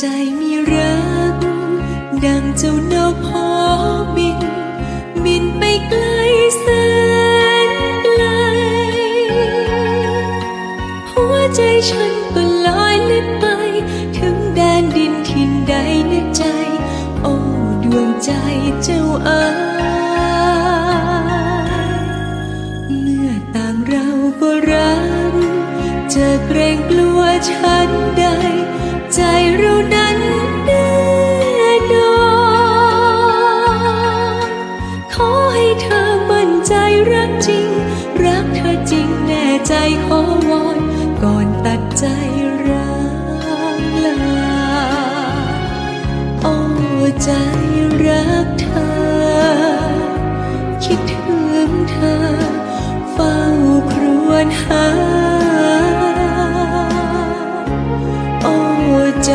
ใจมีรัก ดังเจ้านกพอบิน บินไปไกลแสนไกล หัวใจฉันก็ลอยลิบไป ถึงแดนดินทินใดในใจ โอ้ดวงใจเจ้าเอ๋ยเมื่อต่างเราก็รักจะเกรงกลัวฉันใด จริง รักเธอจริงแน่ใจขอวอนก่อนตัดใจรักลาโอ้ใจรักเธอ คิดถึงเธอ เฝ้าครวญหา โอ้ใจ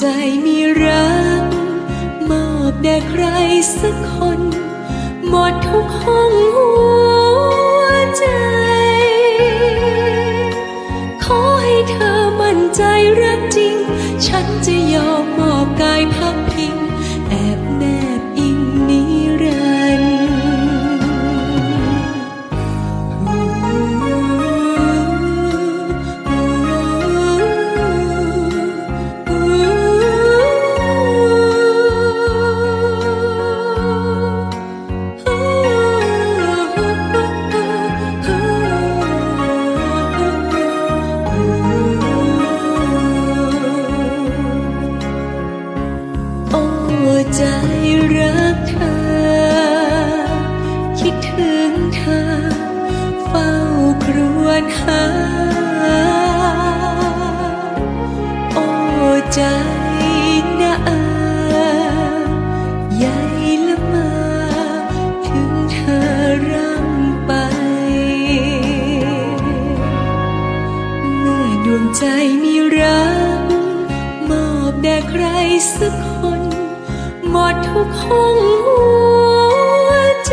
ใจมีรัก มอบแด่ใครสักคน หมดทุกห้องหัวใจ รักเธอ คิดถึงเธอ เฝ้าครวญหา โอ้ใจนะอาใยละมา ถึงเธอร่ำไป เมื่อดวงใจมีรัก มอบแด่ใครสักคน หมดทุกห้องหัวใจ